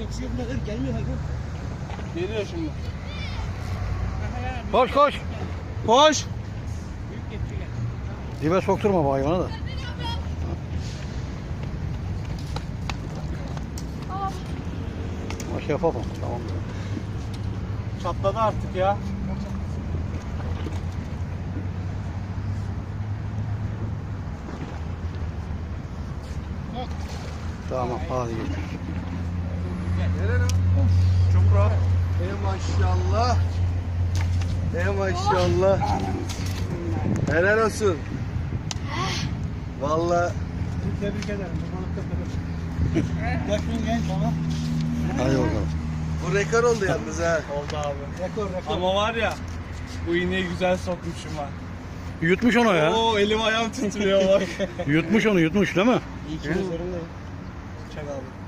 Yapacak bir şey yok. Neler gelmiyor hayvan. Geliyor şimdi. Koş koş. Koş. Dibe sokturma bu hayvanı da. Maş yapamam. Tamam. Çatladı artık ya. Tamam hadi geç. Maşallah. Ey maşallah. Helal olsun. Vallahi Tebrik ederim. Babalık da Yakın genç ama. Hadi bakalım. bu rekor oldu yalnız ha. Oldu abi. Rekor rekor. Ama var ya bu iğneyi güzel sokmuşum ha. Yutmuş onu ya. Oo elim ayağım titriyor bak. Yutmuş onu yutmuş değil mi? İyi ki zorundayım. Çak abi.